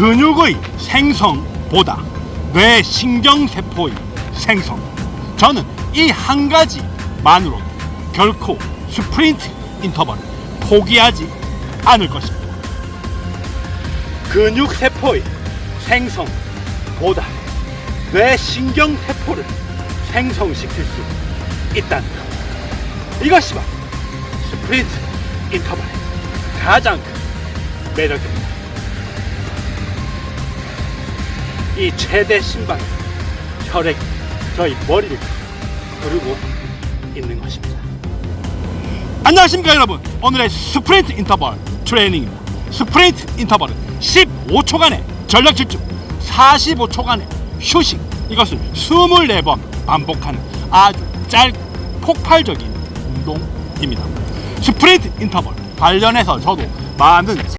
근육의 생성보다 뇌 신경세포의 생성. 저는 이 한 가지만으로 결코 스프린트 인터벌을 포기하지 않을 것입니다. 근육세포의 생성보다 뇌 신경세포를 생성시킬 수 있다는 것. 이것이 바로 스프린트 인터벌의 가장 큰 매력입니다. 이 최대 신발은 혈액이 저희 머리를 흐르고 있는 것입니다. 안녕하십니까 여러분. 오늘의 스프린트 인터벌 트레이닝입니다. 스프린트 인터벌은 15초간의 전력 질주 45초간의 휴식 이것을 24번 반복하는 아주 짧고 폭발적인 운동입니다. 스프린트 인터벌 관련해서 저도 많은